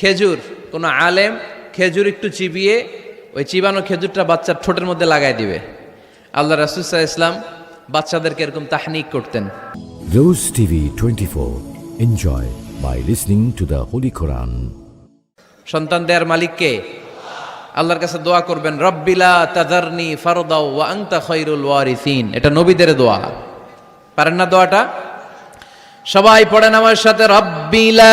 খেজুর কোনো আলেম খেজুর একটু চিবিয়ে ওই চিবানো খেজুরটা বাচ্চার ঠোঁটের মধ্যে লাগাই দিবে। আল্লাহ রাসুসাহ ইসলাম বাচ্চাদেরকে এরকম তাহনিক করতেন। Rose TV 24. Enjoy by listening to the Holy Quran. সন্তান দেয়ার মালিককে আল্লাহর কাছে দোয়া করবেন রব্বিলা তাদারনি ফারদাও ওয়া আনতা খৈরুল ওয়ারিসিন। এটা নবীদের দোয়া। পারেন না দোয়াটা? সবাই পড়েন আমার সাথে রব্বিলা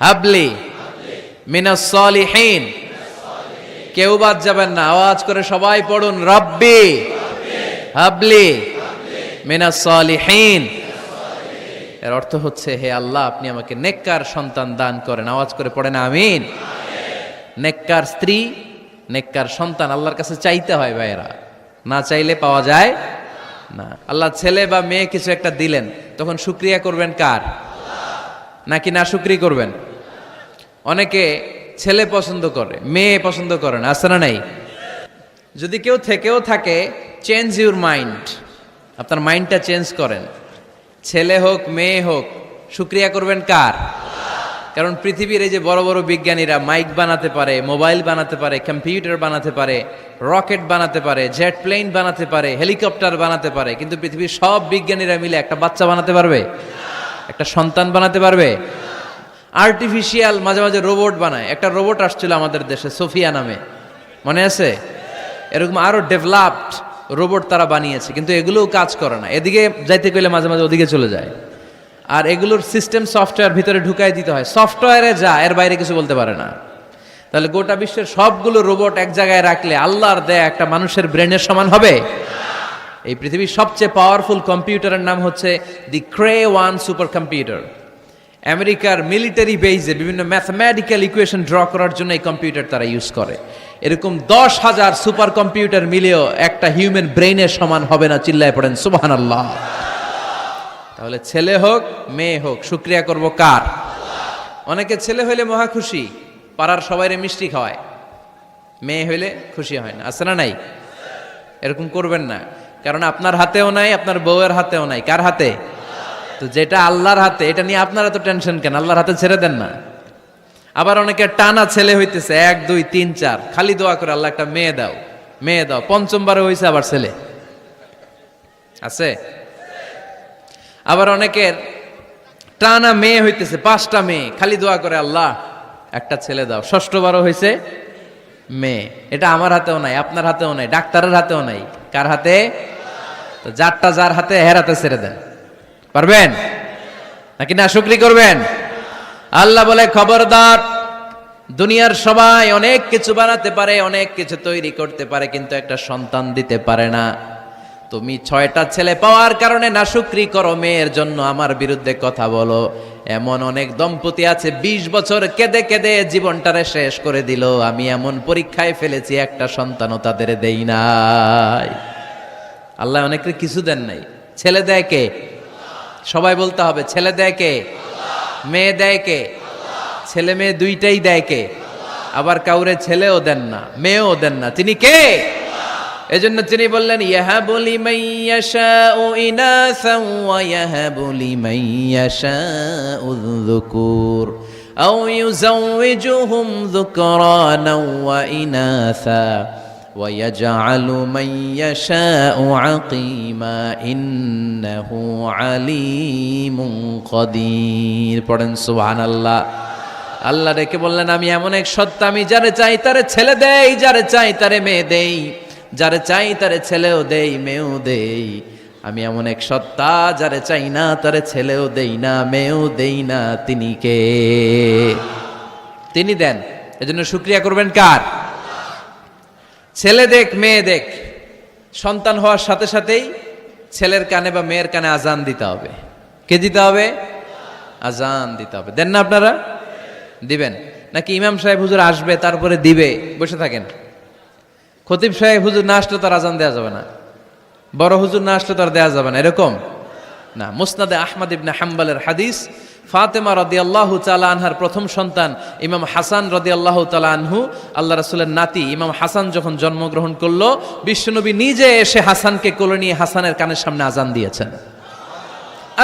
হাবলি। মিনা সলিহীন। কেউ বাদ যাবেন না। আওয়াজ করে সবাই পড়ুন, রব্বি। হাবলি। মিনা সলিহীন। এর অর্থ হচ্ছে, হে আল্লাহ, আপনি আমাকে নেককার সন্তান দান করেন। আওয়াজ করে পড়েন, আমিন। নেককার স্ত্রী, নেককার সন্তান আল্লাহর কাছে চাইতে হয় ভাইয়েরা। না চাইলে পাওয়া যায় না। আল্লাহ ছেলে বা মেয়ে কিছু একটা দিলেন, তখন শুক্রিয়া করবেন কার? নাকি না শুক্রি করবেন? অনেকে ছেলে পছন্দ করে, মেয়ে পছন্দ করে না, আছে না নাই? যদি কেউ থেকেও থাকে চেঞ্জ ইউর মাইন্ড আপনার মাইন্ডটা চেঞ্জ করেন। ছেলে হোক, মেয়ে হোক, শুক্রিয়া করবেন কার? কারণ পৃথিবীর এই যে বড় বড় বিজ্ঞানীরা মাইক বানাতে পারে, মোবাইল বানাতে পারে কম্পিউটার বানাতে পারে রকেট বানাতে পারে জেট প্লেন বানাতে পারে হেলিকপ্টার বানাতে পারে, কিন্তু পৃথিবীর সব বিজ্ঞানীরা মিলে একটা বাচ্চা বানাতে পারবে? একটা সন্তান বানাতে পারবে? আর্টিফিশিয়াল মাঝে মাঝে রোবট বানায়। একটা রোবট আসছিল আমাদের দেশে, সোফিয়া নামে। মনে আছে? এরকম আরও ডেভেলপড রোবট তারা বানিয়েছে, কিন্তু এগুলোও কাজ করে না। এদিকে যাইতে গেলে মাঝে মাঝে ওদিকে চলে যায়। আর এগুলোর সিস্টেম সফটওয়্যার ভিতরে ঢুকাই দিতে হয়। সফটওয়্যারে যা, এর বাইরে কিছু বলতে পারে না। তাহলে গোটা বিশ্বের সবগুলো রোবট এক জায়গায় রাখলে আল্লাহর দেয়া একটা মানুষের ব্রেনের সমান হবে? এই পৃথিবীর সবচেয়ে পাওয়ারফুল কম্পিউটারের নাম হচ্ছে the Cray one super computer আমেরিকার মিলিটারি বেইজে বিভিন্ন ম্যাথমেটিক্যাল ইকুয়েশন ড্র করার জন্য এই কম্পিউটার তারা ইউজ করে। এরকম দশ হাজার সুপার কম্পিউটার মিলেও একটা হিউম্যান ব্রেইনের সমান হবে না, চিল্লায় পড়েন সুবাহান আল্লাহ তাহলে ছেলে হোক, মেয়ে হোক, শুক্রিয়া করব কার? অনেকে ছেলে হইলে মহা খুশি, পাড়ার সবাইরে মিষ্টি খাওয়ায়। মেয়ে হইলে খুশি হয় না, আছে না নাই? এরকম করবেন না, কারণ আপনার হাতেও নাই, আপনার বউয়ের হাতেও নাই। কার হাতে? তো যেটা আল্লাহর হাতে, এটা নিয়ে আপনারা তো টেনশন কেন? আল্লাহর হাতে ছেড়ে দেন না। আবার অনেকে টানা ছেলে হইতেছে, এক, দুই, তিন, চার। খালি দোয়া করে, আল্লাহ, একটা মেয়ে দাও মেয়ে দাও। পঞ্চমবারে হয়েছে আবার ছেলে। আছে? আবার অনেকের টানা মেয়ে হইতেছে, পাঁচটা মেয়ে। খালি দোয়া করে, আল্লাহ, একটা ছেলে দাও। ষষ্ঠবারও হয়েছে মেয়ে। এটা আমার হাতেও নাই, আপনার হাতেও নাই, ডাক্তারের হাতেও নাই। কার হাতে? তো যারটা যার হাতে হের হাতে ছেড়ে দেন। পারবেন? নাকি না, শুক্রি করবেন? আল্লাহ বলে, খবরদার, দুনিয়ার সবাই অনেক কিছু বানাতে পারে, অনেক কিছু তৈরি করতে পারে, কিন্তু একটা সন্তান দিতে পারে না। তুমি ছয়টা ছেলে পাওয়ার কারণে না শুক্রি করো মেয়ের জন্য, আমার বিরুদ্ধে কথা বলো। এমন অনেক দম্পতি আছে ২০ বছর কেঁদে কেঁদে জীবনটারে শেষ করে দিল। আমি এমন পরীক্ষায় ফেলেছি, একটা সন্তানও তাদের দেই নাই। আল্লাহ অনেকের কিছু দেন নাই। ছেলে দেয় কে? সবাই বলতে হবে, ছেলে দেয় কে? মেয়ে দেয় কে? ছেলে মেয়ে দুইটাই দেয় কে? আবার কাউরে ছেলেও দেন না, মেয়েও দেন না, তিনি কে? এজন্য তিনি বললেন, ইয়াহাবু লিমান ইয়াশাউ ইনাসান ওয়া ইয়াহাবু লিমান ইয়াশাউ যুকুর। আও ইউযাওয়িজুহুম যুকরানাও ওয়া ইনাসা। ويجعل من يشاء عقيما إنه عليم قدير পড়েন সুবহানাল্লাহ আল্লাহ ডেকে বললেন আমি এমন এক সত্তা আমি যারে চাই তারে ছেলে দেই যারে চাই তারে মেয়ে দেই যারে চাই তারে ছেলেও দেই মেয়েও দেই আমি এমন এক সত্তা যারে চাই না তারে ছেলেও দেই না মেয়েও দেই না তিনি কে তিনি দেন এজন্য শুক্রিয়া করবেন কার ছেলে দেখ, মেয়ে দেখ। সন্তান হওয়ার সাথে সাথেই ছেলের কানে বা মেয়ের কানে আজান দিতে হবে। কে দিতে হবে? আজান দিতে হবে। দেন না আপনারা? দিবেন। নাকি ইমাম সাহেব হুজুর আসবে, তারপরে দিবে? বসে থাকেন। খতিব সাহেব হুজুর না আসলে তার আজান দেওয়া যাবে না। বড় হুজুর না আসলে তার দেওয়া যাবে না। এরকম? না। মুসনাদে আহমদ ইবনে হাম্বালের হাদিস ফাতেমা রদি আল্লাহ আনহার প্রথম সন্তান ইমাম হাসান রদি আল্লাহ আনহু। আল্লাহ রাসুলের নাতি ইমাম হাসান যখন জন্মগ্রহণ করল, বিশ্বনবী নিজে এসে হাসানকে কোলে নিয়ে হাসানের কানের সামনে আজান দিয়েছেন।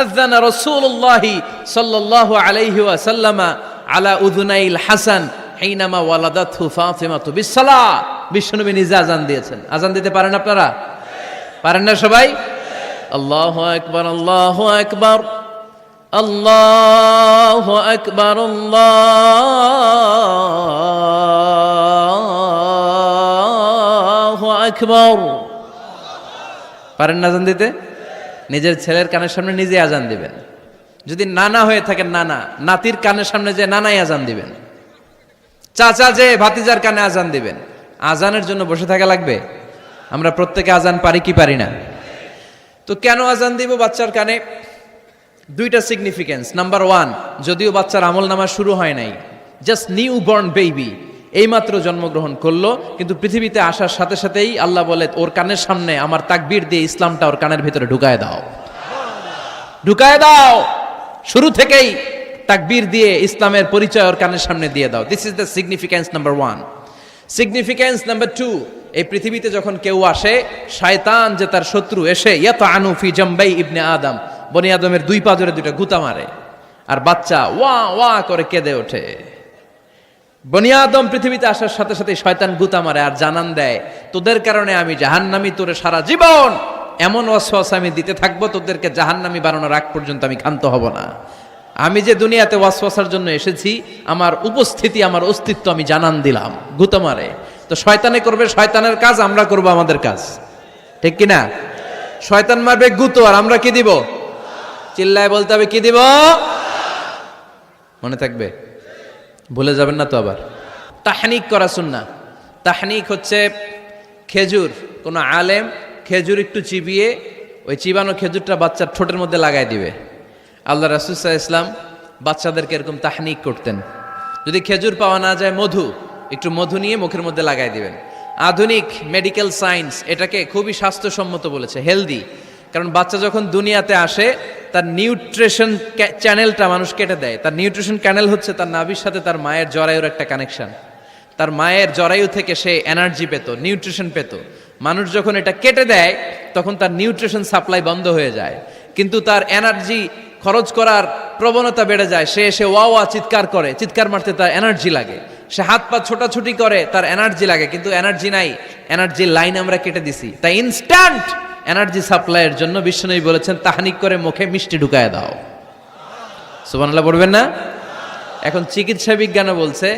আজান রসুল্লাহি সাল্লাল্লাহু আলাইহি ওয়াসাল্লামা আলা উদুনাইল হাসান হাইনামা ওয়ালাদাতহু ফাতিমাতু বিসসালা বিশ্বনবী নিজে আজান দিয়েছেন। আজান দিতে পারেন আপনারা? পারেন না সবাই? আল্লাহ আকবার আল্লাহ আকবার। আল্লাহু আকবার আকবার পারেন না আজান দিতে? নিজের ছেলের কানের সামনে নিজে আজান দিবেন। যদি নানা হয়ে থাকেন নানা, নাতির কানের সামনে যে নানাই আজান দিবেন। চাচা যে ভাতিজার কানে আজান দিবেন। আজানের জন্য বসে থাকা লাগবে? আমরা প্রত্যেকে আজান পারি কি পারি না? তো কেন আজান দিব বাচ্চার কানে? দুইটা সিগনিফিকেন্স নাম্বার ওয়ান যদিও বাচ্চার আমল নামা শুরু হয় নাই জাস্ট নিউ বর্ন বেবি এইমাত্র জন্মগ্রহণ করল, কিন্তু পৃথিবীতে আসার সাথে সাথেই আল্লাহ বলে, ওর কানের সামনে আমার তাকবির দিয়ে ইসলামটা ওর কানের ভিতরে ঢুকায় দাও। ঢুকায় দাও! শুরু থেকেই তাকবির দিয়ে ইসলামের পরিচয় ওর কানের সামনে দিয়ে দাও। This is the significance number one significance number two এই পৃথিবীতে যখন কেউ আসে, শয়তান যে তার শত্রু এসে ইয়াত আনুফি জম্বাই ইবনে আদম। বনি আদমের দুই পাজরে দুইটা গুতা মারে, আর বাচ্চা ওয়া ওয়া করে কেঁদে ওঠে। বনি আদম পৃথিবীতে আসার সাথে সাথে শয়তান গুতা মারে আর জানান দেয়, তোদের কারণে আমি জাহান্নামি তোরে সারা জীবন, এমন ওয়াসওয়াস আমি দিতে থাকব, তোদেরকে জাহান্নামি বানানোর আগ পর্যন্ত আমি ক্ষান্ত হব না। আমি যে দুনিয়াতে ওয়াসওয়াসার জন্য এসেছি, আমার উপস্থিতি, আমার অস্তিত্ব আমি জানান দিলাম। গুতা মারে। তো শয়তানে করবে, শয়তানের কাজ, আমরা করব আমাদের কাজ। ঠিক কি না শয়তান মারবে গুতো, আর আমরা কি দিব? চিল্লায় বলতে হবে, কি দিব? মনে থাকবে? ভুলে যাবেন না তো আবার। তাহনিক করা শুননা তাহনিক হচ্ছে খেজুর, কোনো আলেম খেজুর একটু চিবিয়ে ওই চিবানো খেজুরটা বাচ্চার ঠোঁটের মধ্যে লাগাই দিবে। আল্লাহ রাসুসাহ ইসলাম বাচ্চাদেরকে এরকম তাহনিক করতেন। যদি খেজুর পাওয়া না যায়, মধু, একটু মধু নিয়ে মুখের মধ্যে লাগাই দিবেন। আধুনিক মেডিকেল সায়েন্স এটাকে খুবই স্বাস্থ্যসম্মত বলেছে হেলদি কারণ বাচ্চা যখন দুনিয়াতে আসে তার নিউট্রিশন চ্যানেলটা মানুষ কেটে দেয়। তার নিউট্রিশন ক্যানেল হচ্ছে তার নাভির সাথে তার মায়ের জরায়ুর একটা কানেকশন তার মায়ের জরায়ু থেকে সে এনার্জি পেত, নিউট্রিশন পেত। মানুষ যখন এটা কেটে দেয়, তখন তার নিউট্রিশন সাপ্লাই বন্ধ হয়ে যায়। কিন্তু তার এনার্জি খরচ করার প্রবণতা বেড়ে যায়। সে এসে ওয়া ওয়া চিৎকার করে, চিৎকার মারতে তার এনার্জি লাগে। সে হাত পা ছোটাছুটি করে, তার এনার্জি লাগে। কিন্তু এনার্জি নাই এনার্জির লাইন আমরা কেটে দিছি। তাই ইনস্ট্যান্ট এনার্জি সাপ্লাইয়ের জন্য বিশ্বনবী বলেছেন, তাহানিক করে মুখে মিষ্টি ঢুকায় দাও। সুবহানাল্লাহ, পড়বেন না? এখন চিকিৎসা বিজ্ঞানও বলছে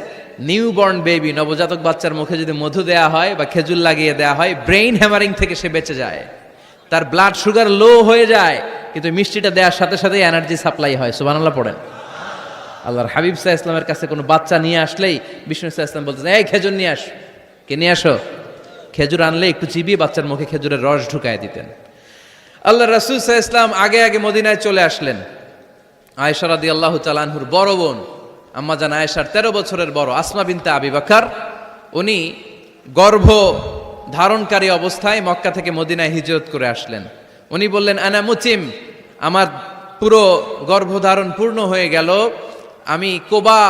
নিউ বর্ন বেবি, নবজাতক বাচ্চার মুখে যদি মধু দেয়া হয় বা খেজুর লাগিয়ে দেয়া হয়, ব্রেইন হ্যামারিং থেকে সে বেঁচে যায়। তার ব্লাড সুগার লো হয়ে যায়, কিন্তু মিষ্টিটা দেওয়ার সাথে সাথে এনার্জি সাপ্লাই হয়। সুবহানাল্লাহ, পড়েন। আল্লাহর হাবিব সাহা ইসলামের কাছে কোনো বাচ্চা নিয়ে আসলেই বিষ্ণু সাহা ইসলাম বলতেন এই খেজুর নিয়ে আস। কে নিয়ে আসো? খেজুর আনলে একটু চিবিয়ে বাচ্চার মুখে খেজুরের রস ঢুকায় দিতেন। আল্লাহ রাসুল সাহা ইসলাম আগে আগে মদিনায় চলে আসলেন। আয়েশা রাদি আল্লাহ তালানহুর বড় বোন, আম্মা জান আয়েশার তেরো বছরের বড় আসমা বিনতে আবি বাকার, উনি গর্ভ ধারণকারী অবস্থায় মক্কা থেকে মদিনায় হিজরত করে আসলেন। উনি বললেন, আনা মুচিম আমার পুরো গর্ভধারণ পূর্ণ হয়ে গেল। আমি কোবা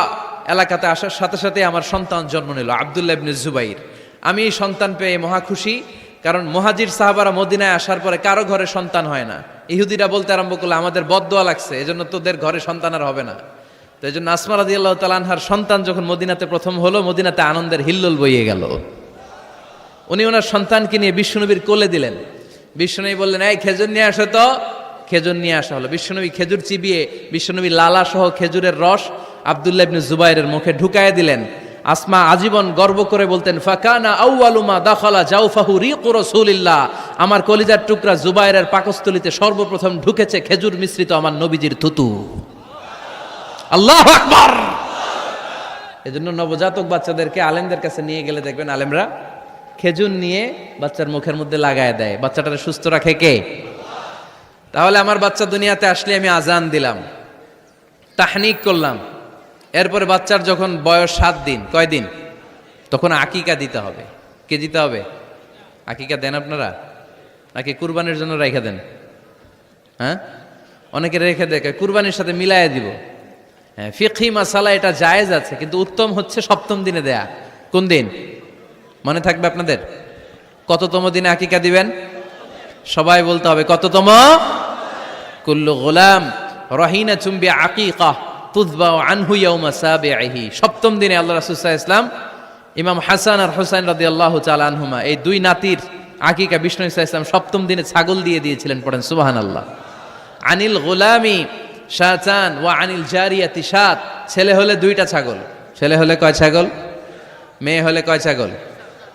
এলাকাতে আসার সাথে সাথে আমার সন্তান জন্ম নিল, আবদুল্লাহ ইবনে জুবাইর। আমি এই সন্তান পেয়ে মহা খুশি, কারণ মহাজির সাহাবারা মদিনায় আসার পরে কারও ঘরে সন্তান হয় না। ইহুদিরা বলতে আরম্ভ করলে, আমাদের বদদোয়া লাগছে, এজন্য তোদের ঘরে সন্তান আর হবে না। তো এই জন্য আসমা রাদি আল্লাহ তালানহার সন্তান যখন মদিনাতে প্রথম হলো, মদিনাতে আনন্দের হিল্লোল বইয়ে গেল। উনি ওনার সন্তানকে নিয়ে বিশ্বনবীর কোলে দিলেন। বিশ্বনবী বললেন, এই খেজুর নিয়ে আসো তো। খেজুর নিয়ে আসা হলো। বিশ্বনবী খেজুর চিবিয়ে বিশ্বনবী লালা সহ খেজুরের রস আবদুল্লাহ ইবনে জুবাইরের মুখে ঢুকায় দিলেন। আসমা আজীবন গর্ব করে বলতেন, ফাকানা আউয়ালুমা দাখালা জাউফাহু রিকু রাসূলিল্লাহ। আমার কলিজার টুকরা জুবাইরের পাকস্থলিতে সর্বপ্রথম ঢুকেছে খেজুর মিশ্রিত আমার নবীজির থুতু। আল্লাহ আকবার! এজন্য নবজাতক বাচ্চাদেরকে আলেমদের কাছে নিয়ে গেলে দেখবেন আলেমরা খেজুর নিয়ে বাচ্চার মুখের মধ্যে লাগায় দেয়। বাচ্চাটারে সুস্থ রাখে কে? তাহলে আমার বাচ্চা দুনিয়াতে আসলে আমি আজান দিলাম, তাহনিক করলাম। এরপরে বাচ্চার যখন বয়স সাত দিন, কয় দিন? তখন আকিকা দিতে হবে। কে দিতে হবে? আকিকা দেন আপনারা? নাকি কুরবানির জন্য রেখে দেন? হ্যাঁ? অনেকে রেখে দেখে কুরবানির সাথে মিলাইয়া দিব। হ্যাঁ ফিকি মাসালা এটা জায়েজ আছে, কিন্তু উত্তম হচ্ছে সপ্তম দিনে দেয়া। কোন দিন? মনে থাকবে আপনাদের? কততম দিনে আকিকা দিবেন? সবাই বলতে হবে, কততম? কুল্লু গোলাম রহিনা চুম্বি আকিকা তুজবা আনহু ইয়াউমা সাবিহি সপ্তম দিনে আল্লাহ রাসূলুল্লাহ ইসলাম ইমাম হাসান আর হোসেন রাদিয়াল্লাহু তাআলা আনহুমা, এই দুই নাতির আকিকা বিষ্ণু ইসা ইসলাম সপ্তম দিনে ছাগল দিয়ে দিয়েছিলেন পড়েন, সুবহানাল্লাহ। আনিল গোলামি শাহচান ওয়া আনিল জারিয়াতি সাত ছেলে হলে দুইটা ছাগল। ছেলে হলে কয় ছাগল? মেয়ে হলে কয় ছাগল?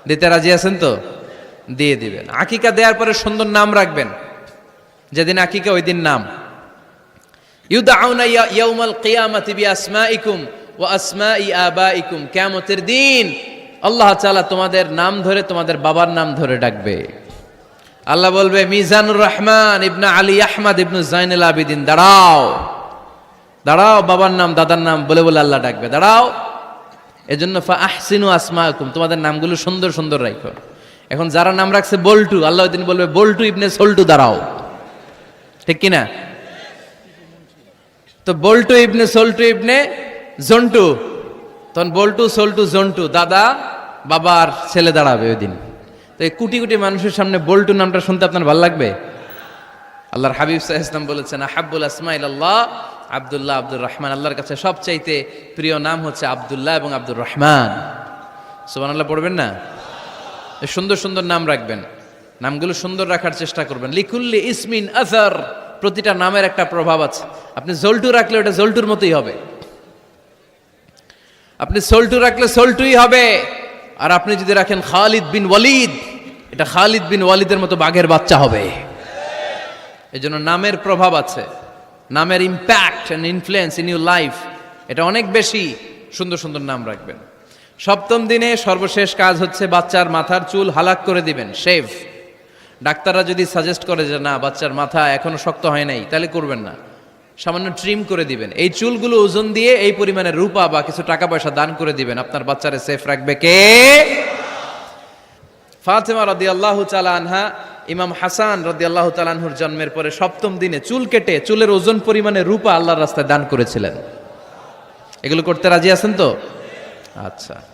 দিতে রাজি আছেন তো? দিয়ে দিবেন। আকিকা দেওয়ার পরে সুন্দর নাম রাখবেন। যেদিন আকিকা ওই দিন নাম। ইউদাউনা ইয়া- ইয়াউমাল কিয়ামাতি বিআসমাইকুম ওয়া আসমাই আবাইকুম কিয়ামতের দিন আল্লাহ তাআলা তোমাদের নাম ধরে তোমাদের বাবার নাম ধরে ডাকবে। আল্লাহ বলবে, মিজানুর রহমান ইবনা আলী আহমদ ইবনু জাইনুল আবিদিন, দাঁড়াও। দাঁড়াও, বাবার নাম, দাদার নাম বলে বলে আল্লাহ ডাকবে। দাঁড়াও। এজন্য ফা আহসিনু আসমাকুম তোমাদের নামগুলো সুন্দর সুন্দর রাখো এখন যারা নাম রাখছে বল্টু, আল্লাহ দিন বলবে, বল্টু ইবনে সল্টু, দাঁড়াও। ঠিক কিনা? তো বল্টু ইবনে সল্টু ইবনে জন্টু। তখন বল্টু, সল্টু, জন্টু, দাদা, বাবার ছেলে দাঁড়াবে ওই দিন। তো এই কোটি কোটি মানুষের সামনে বল্টু নামটা শুনতে আপনার ভালো লাগবে? আল্লাহর হাবিব সাহ ইসলাম বলেছেন আহাবুল আসমাইল আল্লাহ আবদুল্লাহ আব্দুর রহমান। আল্লাহর কাছে সবচাইতে প্রিয় নাম হচ্ছে আবদুল্লাহ এবং আব্দুর রহমান। সোমান আল্লাহ পড়বেন না? সুন্দর সুন্দর নাম রাখবেন। নামগুলো সুন্দর রাখার চেষ্টা করবেন। লিকুল্লি ইসমিন আসার। প্রতিটা নামের একটা প্রভাব আছে। আপনি জল্টু রাখলে ওটা জল্টুর মতোই হবে। আপনি সল্টু রাখলে সল্টুই হবে। আর আপনি যদি রাখেন খালিদ বিন ওয়ালিদ, এটা খালিদ বিন ওয়ালিদের মতো বাঘের বাচ্চা হবে। এই জন্য নামের প্রভাব আছে। নামের impact and influence in your life এটা অনেক বেশি সুন্দর সুন্দর নাম রাখবেন। সপ্তম দিনে সর্বশেষ কাজ হচ্ছে বাচ্চার মাথার চুল হালাক করে দিবেন শেভ ডাক্তাররা যদি সাজেস্ট করে যে না, বাচ্চার মাথা এখনও শক্ত হয় নাই, তাহলে করবেন না। সামান্য ট্রিম করে দিবেন। এই চুলগুলো ওজন দিয়ে এই পরিমাণে রূপা বা কিছু টাকা পয়সা দান করে দিবেন। আপনার বাচ্চারে সেফ রাখবে কে? ফাতেমা রদি আল্লাহ আনহা, ইমাম হাসান রদি আল্লাহ তালানহুর জন্মের পরে সপ্তম দিনে চুল কেটে চুলের ওজন পরিমাণে রূপা আল্লাহর রাস্তায় দান করেছিলেন। এগুলো করতে রাজি আছেন তো? আচ্ছা।